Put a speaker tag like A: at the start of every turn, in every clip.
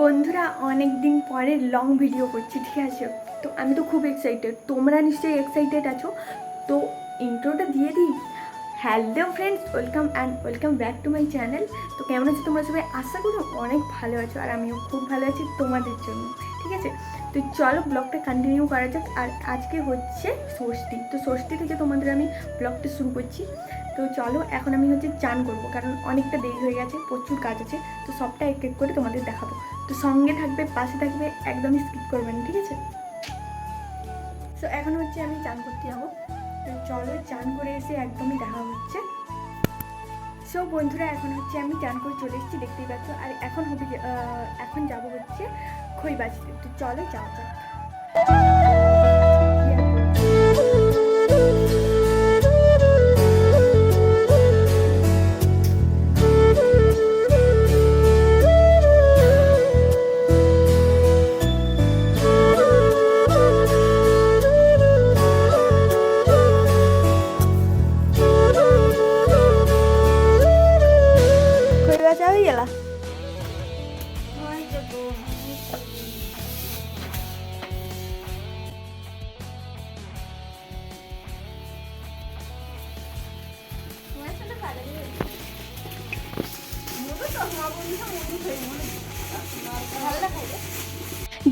A: বন্ধুরা অনেক দিন পরে লং ভিডিও করছি, ঠিক আছে? তো আমি তো খুব এক্সাইটেড তোমরা নিশ্চয়ই এক্সাইটেড আছো। তো ইন্ট্রোটা দিয়ে দিই। Hello friends welcome and welcome back to my channel তো কেমন আছো তোমরা সবাই? আশা করি অনেক ভালো আছো আর আমিও খুব ভালো আছি তোমাদের জন্য, ঠিক আছে? তো চলো ব্লগটা কন্টিনিউ করা যাক। আর আজকে হচ্ছে ষষ্ঠী। তো ষষ্ঠী থেকে তোমাদের আমি ব্লগটা শুরু করছি। তো চলো এখন আমি হচ্ছে চান করব, কারণ অনেকটা দেরি হয়ে গেছে, প্রচুর কাজ আছে। তো সবটা এক এক করে তোমাদের দেখাবো। তো সঙ্গে থাকবে, পাশে থাকবে, একদমই স্কিপ করবেন, ঠিক আছে? তো এখন হচ্ছে আমি চান করতে যাব। তো চলো, চান করে এসে একদমই দেখা হচ্ছে। সো বন্ধুরা, এখন হচ্ছে আমি চান করে চলে এসেছি, দেখতেই পাচ্ছ। আর এখন হবে এখন যাব হচ্ছে খই বাজতে তো চলো, যাওয়া যাক।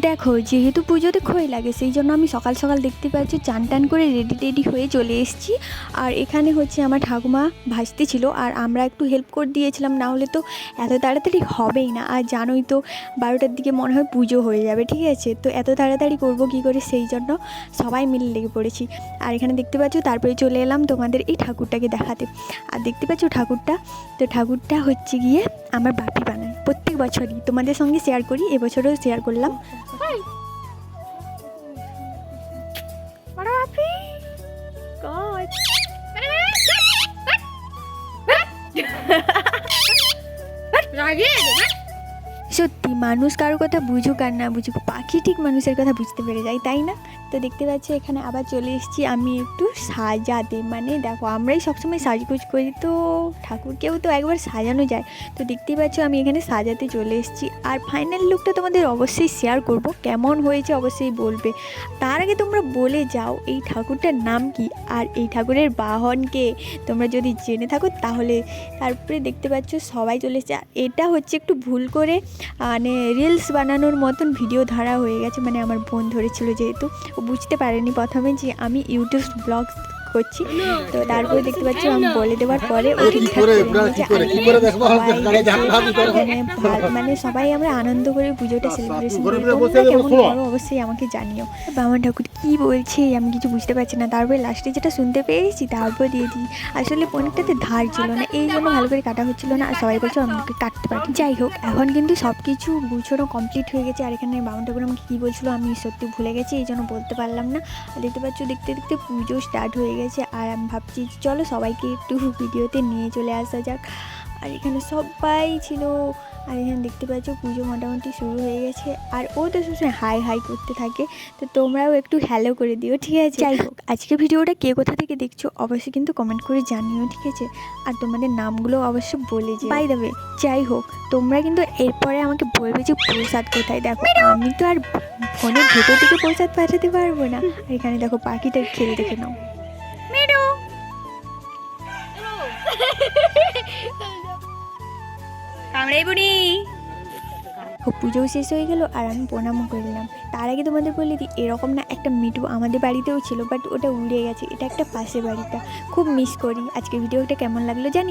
A: দেখো, যেহেতু পুজোতে খই লাগে, সেই জন্য আমি সকাল সকাল দেখতে পাচ্ছি চান টান করে রেডি টেডি হয়ে চলে এসেছি। আর এখানে হচ্ছে আমার ঠাকুমা ভাজতে ছিল, আর আমরা একটু হেল্প করে দিয়েছিলাম, না হলে তো এত তাড়াতাড়ি হবেই না। আর জানোই তো, বারোটার দিকে মনে হয় পুজো হয়ে যাবে, ঠিক আছে? তো এত তাড়াতাড়ি করব কি করে, সেই জন্য সবাই মিলে লেগে পড়েছি। আর এখানে দেখতে পাচ্ছ, তারপরে চলে এলাম তোমাদের এই ঠাকুরটাকে দেখাতে। আর দেখতে পাচ্ছ ঠাকুরটা? তো ঠাকুরটা হচ্ছে গিয়ে আমার বাপি বানায়। প্রত্যেক বছরই তোমাদের সঙ্গে শেয়ার করি এবছরও শেয়ার করলাম। সত্যি মানুষ কারোর কথা বুঝুক আর না বুঝুক পাখি ঠিক মানুষের কথা বুঝতে পেরে যায় তাই না? তো দেখতে পাচ্ছি, এখানে আবার চলে এসেছি আমি একটু সাজাতে। মানে দেখো, আমরাই সবসময় সাজগুজ করি, তো ঠাকুরকেও তো একবার সাজানো যায়। তো দেখতেই পাচ্ছ, আমি এখানে সাজাতে চলে এসেছি। আর ফাইনাল লুকটা তোমাদের অবশ্যই শেয়ার করব, কেমন হয়েছে অবশ্যই বলবে। তার আগে তোমরা বলে যাও, এই ঠাকুরটার নাম কি? আর এই ঠাকুরের বাহনকে তোমরা যদি জেনে থাকো, তাহলে তারপরে দেখতে পাচ্ছ, সবাই চলে এসেছে। আর এটা হচ্ছে একটু ভুল করে মানে রিলস বানানোর মতন ভিডিও ধরা হয়ে গেছে। মানে আমার বোন ধরেছিল যেহেতু বুঝতে পারেনি প্রথমে যে আমি ইউটিউব ব্লগ করছি। তো তারপরে দেখতে পাচ্ছি আমি বলে দেওয়ার পরে ও মানে মানে সবাই আমরা আনন্দ করে পুজোটা সেলিব্রেশন করি।
B: যাব,
A: কেমন অবশ্যই আমাকে জানিও। বামন ঠাকুর কি বলছে আমি কিছু বুঝতে পারছি না। তারপরে লাস্টে যেটা শুনতে পেয়েছি তারপর দিয়ে দিই। আসলে পনিরটাতে ধার ছিল না। এই জন্য ভালো করে কাটা হচ্ছিল না। আর সবাই বলছে আমাকে কাটতে পারি। যাই হোক এখন কিন্তু সব কিছু গুছোনো কমপ্লিট হয়ে গেছে। আর এখানে বামন ঠাকুর আমাকে কী বলছিল আমি সত্যি ভুলে গেছি এই জন্য বলতে পারলাম না। দেখতে পাচ্ছ দেখতে দেখতে পুজো স্টার্ট হয়ে গেছে। আর আমি ভাবছি চলো সবাইকে একটু ভিডিওতে নিয়ে চলে আসা যাক। আর এখানে সবাই ছিল। আর এখানে দেখতে পাচ্ছ পুজো মোটামুটি শুরু হয়ে গেছে। আর ও তো সবসময় হাই হাই করতে থাকে। তো তোমরাও একটু হ্যালো করে দিও ঠিক আছে? যাই হোক আজকে ভিডিওটা কে কোথা থেকে দেখছ অবশ্যই কিন্তু কমেন্ট করে জানিও ঠিক আছে? আর তোমাদের নামগুলো অবশ্যই বলে যে বাই দেবে যাই হোক তোমরা কিন্তু এরপরে আমাকে বলবে যে প্রসাদ কোথায়? দেখো আমি তো আর ফোনের ভেতর থেকে প্রসাদ পাঠাতে পারব না। আর এখানে দেখো পাখিটা খেলে দেখে নাও। ও পুজোও শেষ হয়ে গেল আর আমি প্রণামও করলাম তার আগে তোমাদের বলে দিই, এরকম না একটা মিটু আমাদের বাড়িতেও ছিল বাট ওটা উড়ে গেছে। এটা একটা পাশে বাড়িটা। খুব মিস করি। আজকে ভিডিওটা কেমন লাগল জানিও।